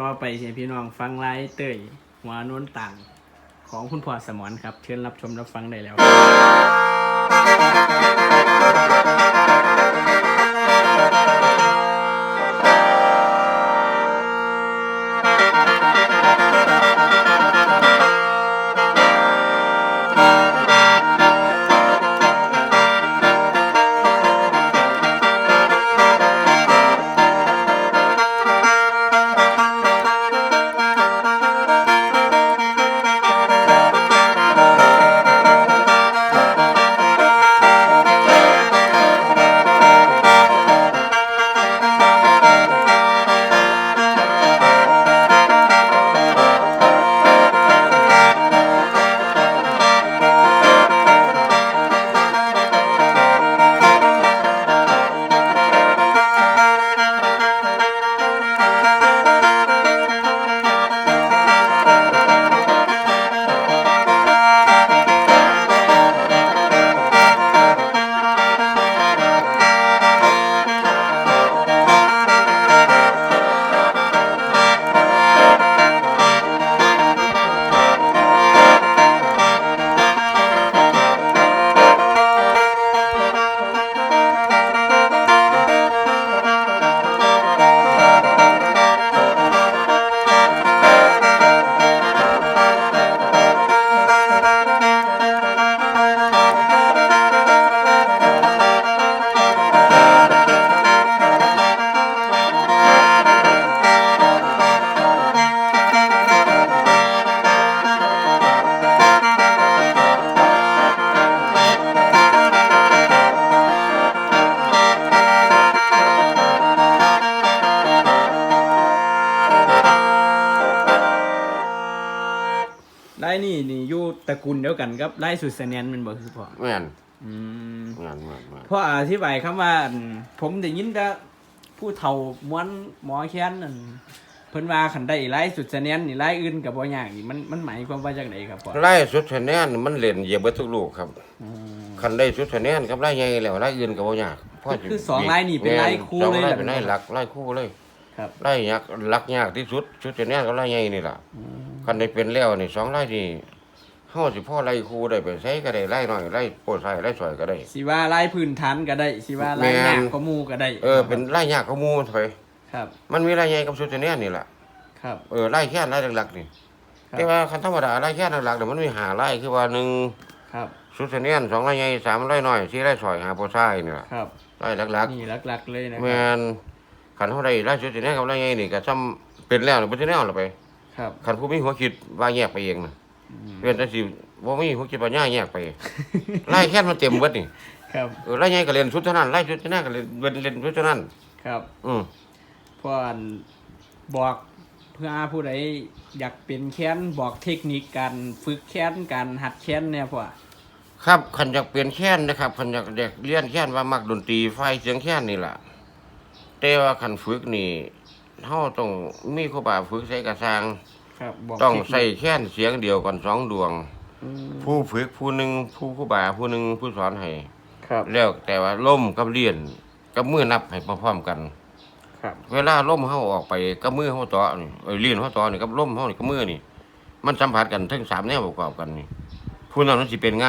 ต่อไปเสียพี่น้องฟังไล่เตยหัวโน้นต่างของคุณพ่อสมนครับ เชิญรับชมรับฟังได้แล้ว ไล่นี่นี่อยู่ตระกูลเดียวกันกับไล่สุดเสนียนแมันบ่คือพ่อแม่นอืมแม่นแม่นแม่นพ่ออธิบายคำว่าอืมผมได้ยินแต่ผู้เฒ่าม้วนหมอแค้นนั่นเพิ่นว่าคันได้ไล่สุดเสนียนนี่ไล่อื่นก็บ่ยากนี่มันมันหมายความว่าจังไดครับพ่อไล่สุดคะแนนมันเล่นเหยียบเบิดทุกลูกครับอืมคันได้สุดคะแนนกับไล่ใหญ่แล้วไล่อื่นก็บ่ยากเพราะก็คือสองไล่นี่เป็นไล่คู่สองเลยไล่เหรอเป็นไล่หลักไล่คู่เลยครับ ไล่ยากหลักยากที่สุดสุดคะแนนกับไล่ใหญ่นี่ล่ะ อืม คันได้เป็นแล้วนี่สองไล่นี่เฮาสิพ่อไล่คู่ได้ไปใช้ก็ได้ไล่น้อยไล่โปรดใส่ไล่สวยก็ได้ สิว่าไล่พื้นฐานก็ได้สิว่าไล่แม่นหน้าก็หมู่ก็ได้เออเป็นไล่ยากเขามูถอยครับ มันมีไล่ใหญ่กับสุดคะแนนนี่ล่ะครับเออไล่แค่ไล่หลักๆนี่ครับแต่ว่าคันธรรมดาไล่แค่หลักๆเนี่ยมันมีหาไล่คือว่าหนึ่งครับสุดคะแนนสองไล่ใหญ่สามไล่น้อยสี่ไล่สวยหาโปรดใส่นี่ล่ะครับไล่หลักๆนี่หลักๆเลยนะคแมรับนขันเท่าไรไล่ชุดที่แน่กับไล่ไงนี่ก็ซ้ำเป็นแล้วหรือเป็นแน่หรือไป ครับขันผู้มีหัวคิดว่าแยกไปเองนะอืมเรียนแต่สิว่ามีหัวคิดปัญญาแยกไปไล่แค่มันเต็มเบิดนี่ครับเออไล่ไงก็เรียนชุดเท่านั้นไล่ชุดที่แน่ก็เรียนเรียนเรียนชุดเท่านั้น ครับ อืมเพราะอันบอกเพื่อผู้ใดอยากเป็นแค้นบอกเทคนิคการฝึกแค้นการหัดแค้นเนี่ยพ่อครับขันอยากเปลี่ยนแค้นนะครับขันอยากเด็กเรียนแค้นว่ามักดนตรีไฟเสียงแค้นนี่แหละแต่ว่าขันฝึกนี่ เฮาต้องมีครูบาฝึกใส่กระซังครับบอกต้องเทคนิคใส่แค้นเสียงเดียวกันสองดวง อืมผู้ฝึกผู้หนึ่งผู้ครูบาผู้หนึ่งผู้สอนให้ครับแล้วแต่ว่าล่มกับเลียนกับมือนับให้พร้อมๆกัน ครับเวลาล่มเฮาออกไปกับมือเฮาต่อนี่เอ้ยเลียนเฮาต่อนี่กับล่มเฮานี่กับมือนี่ มันสัมผัสกันทั้งสามแนวประกอบกันนี่ผู้นั้นมันสิเป็นไง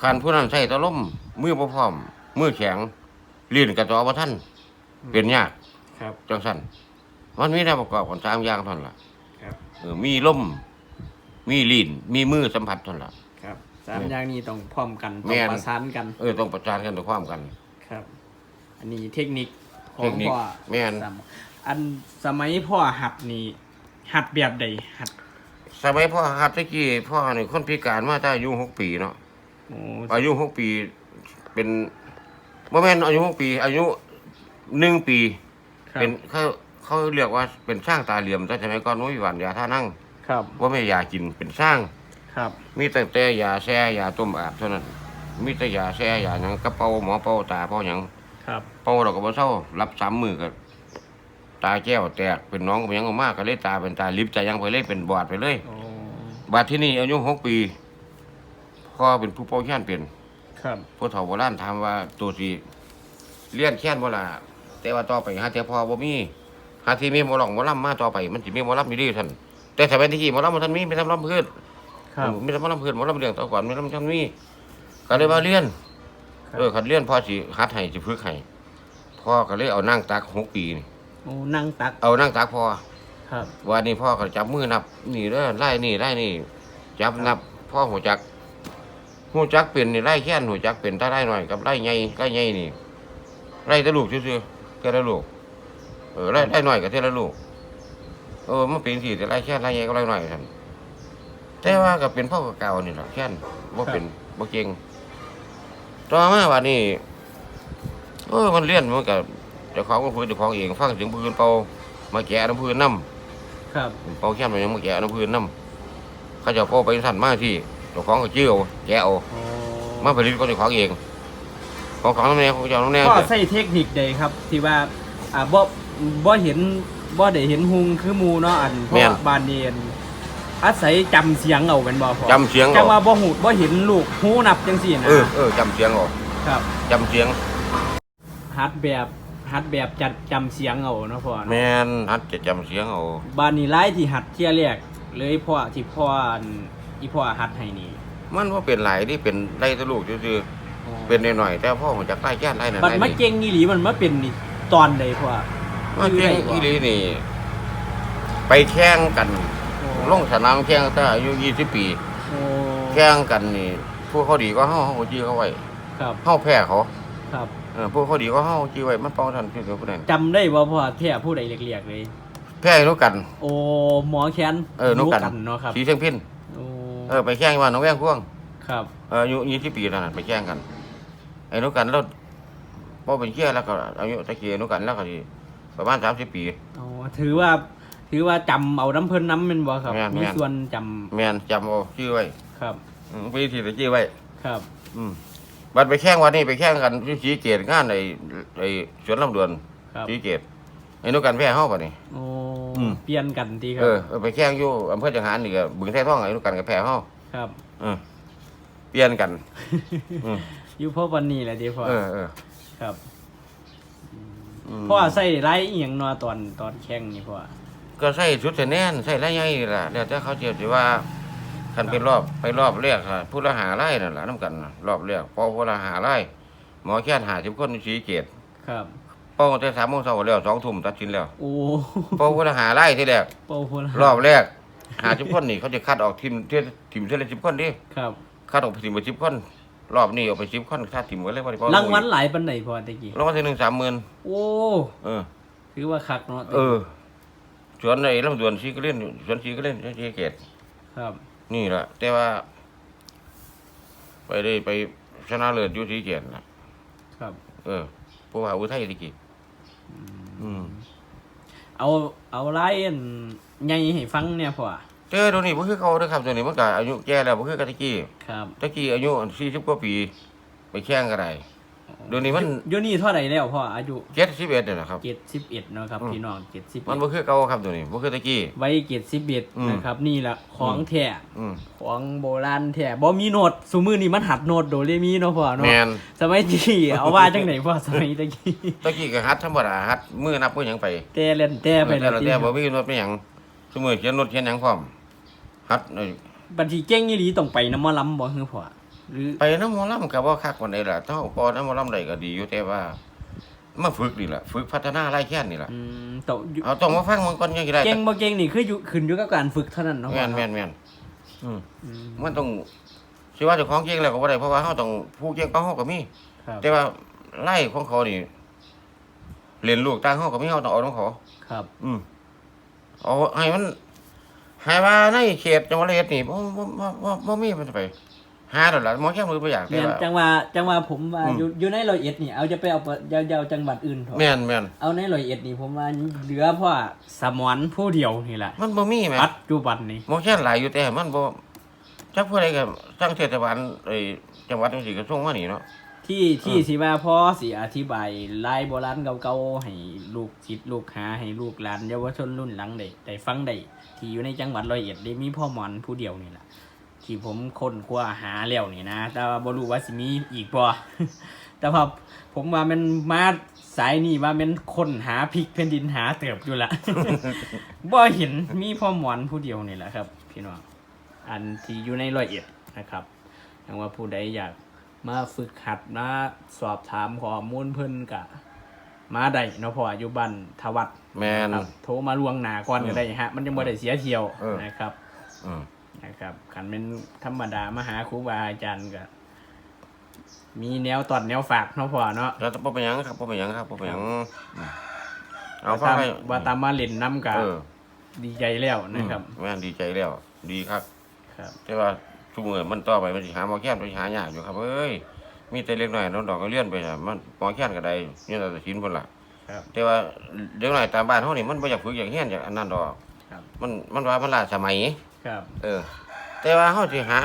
คันผู้นั้นใช้แตะล่มมือบ่พร้อมมือแข็งเลียนกับต่อบ่ทันเป็นยาก ครับ จังซั่นมันมีแนวประกอบกันสามอย่างเท่านั้นล่ะครับ เออมีล่มมีลีนมีมือสัมผัสเท่านั้นล่ะ ครับสามอย่างนี้ต้องพร้อมกันต้แม่องน ประสานกันเออต้องประจานกันด้วยความกัน ครับ อันนี้เทคนิคขอเทงคนิคพ่อแม่นสามอันสมัยพ่อหัดนี่หัดแบบใดหัดสมัยพ่อครับตะกี้พ่อนี่คนพิการมาตั้งอายุหกปีเนาะโอ้อายุหกปีเป็นบ่แม่นอายุหกปี อายุหนึ่งปี ครับ เป็นเขาเขาเรียกว่าเป็นสร้างตาเหลี่ยมแต่สมัยก่อนไม่มีหวานยาท่านั่งครับ ว่าไม่ยากินเป็นสร้าง ครับ มีแต่แต่ยาแช่ยาต้มอาบเท่านั้น มีแต่ยาแช่ยาหยังกระเป๋าหมอเป่าตาเป่าหยังครับ เป่าเราก็บ่เศร้ารับสามมือก็ตาแก้วแตกเป็นน้องก็ยังออกมากก็เลยตาเป็นตาลิบตายังไปเลยเป็นบอดไปเลย โอ้ บาดที่นี่อายุหกปีพ่อเป็นผู้เป่าแค้นเป็น ครับ ผู้เฒ่าโบราณถามว่าตัวสีเลี้ยนแค้นบ่ล่ะ แต่ว่าต่อไปหาแต่พ่อบ่มีหาที่มีหมอลองหมอลำมาต่อไป มันสิมีหมอลำอยู่ดีท่านแต่สมัยที่หมอลำมันท่านมีไม่ทำลำเพื่อนครับมีแต่หมอลำเพื่อนหมอลำเรื่องต่อก่อนมีลำท่านมีก็เลยมาเรียนครับเออคันเรียนพ่อสิฮัดให้สิฝึกให้พ่อก็เลยเอานั่งตักหกปีนี่โอ้นั่งตักเอานั่งตักพ่อครับวันนี้พ่อก็จับมือนับนี่เด้อไล่นี่ไล่นี่ จับนับพ่อหัวจักหัวจักเป็นนี่ไล่แค้นหัวจักเป็นถ้าไล่หน่อยกับไล่ใหญ่ไล่ใหญ่นี่ไล่แตะลูกซื่อๆ แค่ละลูกเออไล่ไล่หน่อยกับเท่าละลูกเออมันเป็นสิแต่ไล่แค้นไล่ใหญ่ก็ไล่หน่อยท่านแต่ว่าก็เป็นพ่อเก่าๆนี่แหละแค้นบ่เป็นบ่เก่งต่อมาวันนี้เออมันเลี้ยนมันกับเจ้าของก็พูดเจ้าของเองฟังเสียงปืนเป่ามาแกะน้ำพื้นน้ำครับเป่าแค้นมันยังมาแกะน้ำพื้นน้ำเขาเจะพ่อไปสั่นมากที่เจ้าของก็เจี้ยวแกะเอาโอ้มาผลิตก็เจ้าของเอง ของของน้ำแน่ของเจ้าน้ำแน่ก็ใส่เทคนิคใดครับ ที่ว่าอ่าบ่บ่เห็นบ่ได้เห็นหุงคือหมูเนาะอันเพราะว่าบานเนียนอาศัยจำเสียงเอาเป็นบ่พอจำเสียงจัเอางว่าบ่หูบ่เห็นลูกหูนับจังซี่นะเออเออจำเสียงเอาครับจำเสียงฮัดแบบฮัดแบบจัดจำเสียงเอาเนาะพ่อแมเนาะนฮัดจะจำเสียงเอาบานนี้หลายที่หัดเที่ยแรกเลยพ่อที่พ่ออันอีพ่อหัดให้นี่มันว่าเป็นหลายที่เป็นไล่ตะลูกซื่อๆ เป็นหน่อยๆแต่พ่อของจากไล่แก้นไล่นั่นบัดไล่มานี่เก่งอีหลีมันมาเป็นนี่ตอนใดพ่อมาเก่งอีหลีนี่ ไปแข่งกันลงสนามแข่งตั้งอายุยี่สิบปีโอ้แข่งกันนี่พวกเขาดีก็เฮาเฮาก็จี้เขาไว้ครับเฮาแพ้เขาครับเออพวกเขาดีก็เฮาจี้ไว้มันป้องทันที่เดียวกันนั้นจำได้บ่พ่อแท้ผู้ใดเรียกๆเลยแพ้ให้รู้กัน โอ้หมอแคนเออนุกันเนาะครับสีเชียงพินโอ้เออไปแข่งว่าน้องแว่งพ่วงครับเอออายุยี่สิบปีเท่านั้นไปแข่งกันไอ้นุกันแล้วพอเป็นเชี่ยแล้วก็อายุตะเกียนุกันแล้วก็ดีประมาณสามสิบปีโอ้ถือว่าถือว่าจำเอาน้ำเพิ่นน้ำแม่นบ่ครับแม่นมีแม่นส่วนจำแมนจำเอาชื่อไว้ครับอืมไปที่ตะกี้ไว้ ครับ อืมบัดไปแข่งวันนี้ไปแข่งกันที่สีเกตงานไอ้ไอ้สวนลำดวนครับสีเกตไอ้นุกันแพ้เฮาป่ะนี่ โอ้อืม เปลี่ยนกันดีครัเออเออไปแข่งอยู่อำเภอจังหารนี่ก็บึงแท้ท่องไอ้นุกันกับแพ้เฮาครับเออเปลี่ยนกัน อืม อยู่พอวันนี้แหละดีพ่อเออเออครับมพ่อใส่ไรอีหยังเนอตอนตอนแข่งนี่พ่อก็ใส่ชุดแสแน่นใส่ไรใหญ่นี่ล่ะแล้วแต่เขาเจียวสิว่าคันเป็นรอบไปรอบแรกค่ะผู้ละหาไร่นั่นล่ะน้ำกันน่ะรอบแรกพอผู้ละหาไร่หมอแค่หาสิบคนสีเกตครับ ป้องแต่สามโมงเช้าแล้วสองทุ่มตัดสินแล้วโอ้พอผู้ละหาไร่ที่แรกเป่าพลรอบแรกหาสิบคนนี่เขาจะคัดออกทีมเท่ทีมเท่าไรสิบคนดิครับคัดออกไปทีมไปสิบคน รอบนี้ออกไปสิบคนคัดทีมไว้เลยว่ารางวัลหลายปันไหนพ่อตะกี้รางวัลที่หนึ่งสามหมื่นโอ้เออถือว่าคักเนาะตะเอกี้อสวนไอ้ลำดวนซีก็เล่นสวนซีก็เล่นซีเกตครับ นี่แหละแต่ว่า ไปได้ไปชนะเลิศอยู่ที่เกียรตินะครับ เออผู้ว่าอุทัยตะกี้อืมเอาเอาไล่อันใหญ่ให้ฟังเนี่ยพ่อ เจอตัวนี้บ่คือเขาเด้อครับตัวนี้มันก็อายุแก่แล้วบ่คือกับตะกี้ครับตะกี้อายุ40กว่าปี ไปแข่งก็ได้เดี๋ยวนี้มันเดี๋ยวนี้เท่าไหร่แล้วพ่ออายุ71นี่แหละครับเจ็ดสิบเอ็ดเนาะครับอืมพี่น้องเจ็ดสิบมันบ่คือเก่าครับตัวนี้บ่คือตะกี้ไว้เจ็ดสิบเอ็ดอืมนะครับนี่แหละของแท้อืมของโบราณแท้บ่มีโนดสมือนี่มันหัดโนดโดเรมีเนาะพ่อเนาะแม่นสมัยที่เอาว่าจังไหนพ่อสมัยตะกี้ตะกี้ก็หัดธรรมดาหัดมือนับมือหยังไปแต่เล่นแต่ไปแต่แล้วละติแต่บ่มีรถไม่หยังสมมุติเขียนรถเขียนหยังพร้อม หัดเอ้ยบัญชีเก่งอีหลีต้องไปน้ำหมอลำบ่คือพ่อหรือไปน้ำหมอลำกับว่าคักวันใดล่ะถ้าพอน้ำหมอลำใดก็ดีอยู่แต่ว่ามาฝึกนี่แหละฝึกพัฒนาไล่แค้นนี่แหละอืมต้องอยู่เอาต้องมาฟังมันก่อนยังไงได้เก่งบ่เก่งนี่คืออยู่ขึ้นอยู่กับการฝึกเท่านั้นเนาะพ่แม่อนเนาะแม่นแม่นอืมอืมมันต้องสิว่าเจ้าของเก่งแล้วก็บ่ได้เพราะว่าเฮาต้องผู้เก่งก็เฮาก็มี ครับแต่ว่าไล่ของเขานี่เรียนลูกต่างเฮาก็มีเฮาต้องเอาของเขา ครับ อืมเอาให้มัน ให้ว่าในเขตจังหวัดระยองนี่บ่บ่บ่บ่บ่มีมันจะไป หาดอกล่ะหมอแค่มือบ่อยากแต่แม่นว่า จังว่าจังว่าผมว่าอืม อยู่อยู่ในร้อยเอ็ดนี่เอาจะไปเอาเปิดยาวๆจังหวัดอื่นเถอะแม่นแม่นเอาในร้อยเอ็ดนี่ผมว่าเหลือเพราะว่าสมอนผู้เดียวนี่แหละมันบ่มีแหมปัจจุบันนี้ หมอแค่หลายอยู่แต่มันบ่จักผู้ใดก็ตั้งเทศบาลไอ้จังหวัดจังซี่ก็ส่งมานี่เนาะ ที่ที่อืมสิว่าพ่อสิอธิบายลายโบราณเก่าๆให้ลูกศิษย์ลูกหาให้ลูกหลานเยาวชนรุ่นหลังได้ได้ฟังได้ที่อยู่ในจังหวัดร้อยเอ็ดได้มีพ่อหมอนผู้เดียวนี่แหละที่ผมค้นคว้าหาแล้วนี่นะแต่ว่าบ่รู้ว่าสิมีอีกบ่แต่ว่าผมว่ามันมาสายนี่ว่ามันคนหาพริกแผ่นดินหาเติบอยู่ละบ่เห็นมีพ่อหมอนผู้เดียวนี่แหละครับ พี่น้องอันที่อยู่ในร้อยเอ็ดนะครับยังว่าผู้ใดอยาก มาฝึกหัดมาสอบถามข้อมูลเพิ่นกะ มาได้เนาะเพออยู่บ้านทวัดแมน ครับโทรมาลวงหนาก่อนก็ได้ฮะ มันยังบ่ได้เสียเที่ยวเออ นะครับ อืมนะครับขันเป็นธรรมดามาหาครูบาอาจารย์ก็ มีแนวตอดแนวฝากเนาะพ่อเนาะแล้วบ่เป็นหยังครับบ่เป็นหยังครับบ่เป็นหยังอืมเอาว่าฟังตามให้ว่าตามมาเล่นน้ำกับเออดีใจแล้วนะครับ แม่นดีใจแล้ว ดีครับ ครับ แต่ว่า ทุกมื้อมันต่อไปมันสิหาหมอแค้นไปหายากอยู่ครับเอ้ยมีแต่เล็กน้อยน้องดอกก็เรียนไปน่ะมันหมอแค้นก็ได้เนี่ยแต่สินพุ่นล่ะครับ แต่ว่าเด็กน้อยตามบ้านเฮานี่มันบ่อยากฝึกอยากเรียนอยากอันนั้นดอกครับ มันมันว่ามันล้าสมัย ครับ เออ แต่ว่าเฮาสิหา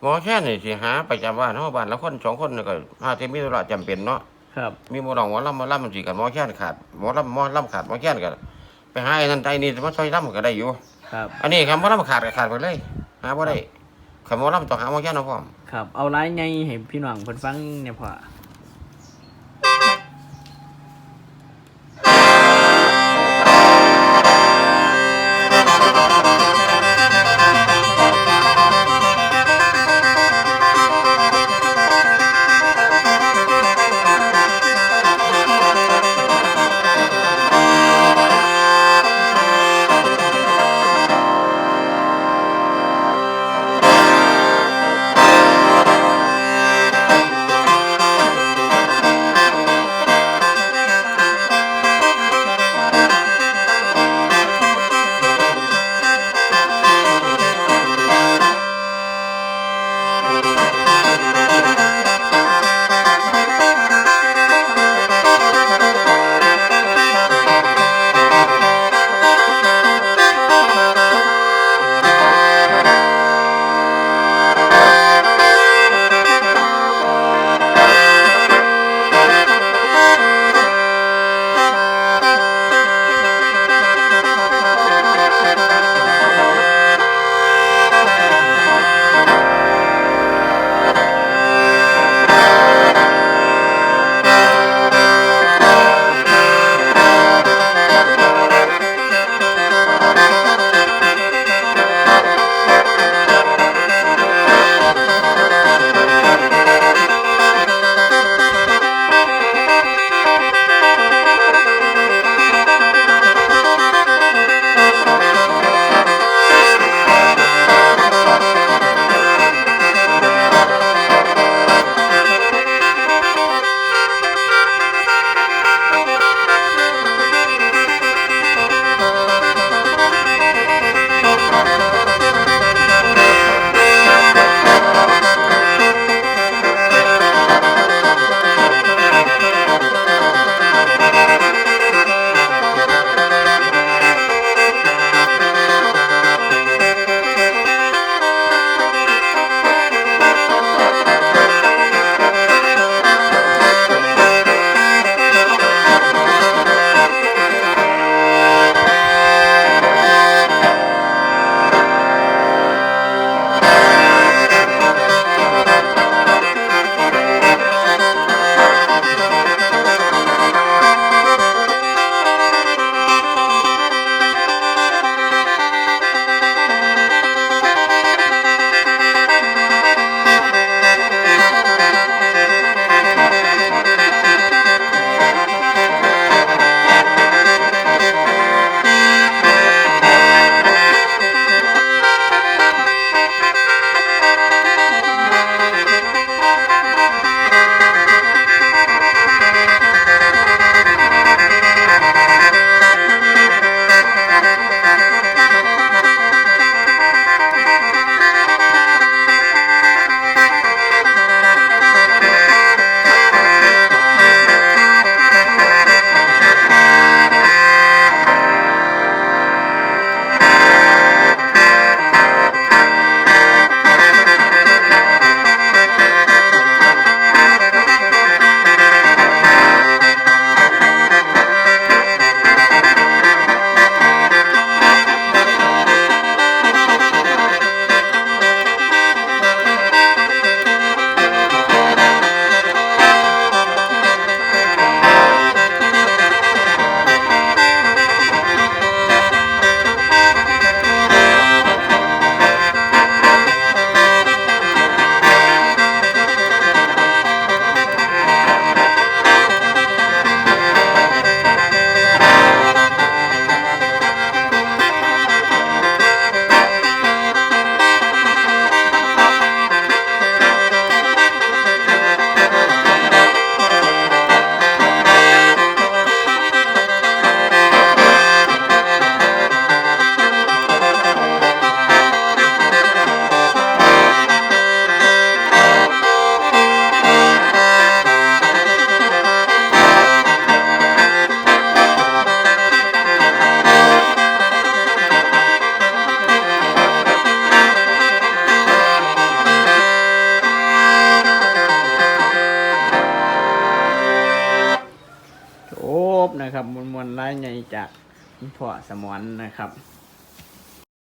หมอแค้นนี่สิหาประจำบ้านเฮาบ้านละคนสองคนนี่ก็หาที่มีธุระจำเป็นเนาะ ครับ มีหมอลองหมอลำหมอลำมันสิกันหมอแค้นขาดหมอลำหมอลำขาดหมอแค้นก็ไปหาไอ้นั่นไอ้นี่มาช่วยลำก็ได้อยู่ ครับ อันนี้คำหมอลำขาดก็ขาดไปเลย หาบ่ได้คำหมอลำต้องหาหมอแค้นเอาพร้อม ครับ เอาไลน์ไงให้พี่น้องเพิ่นฟังเนี่ยพ่อ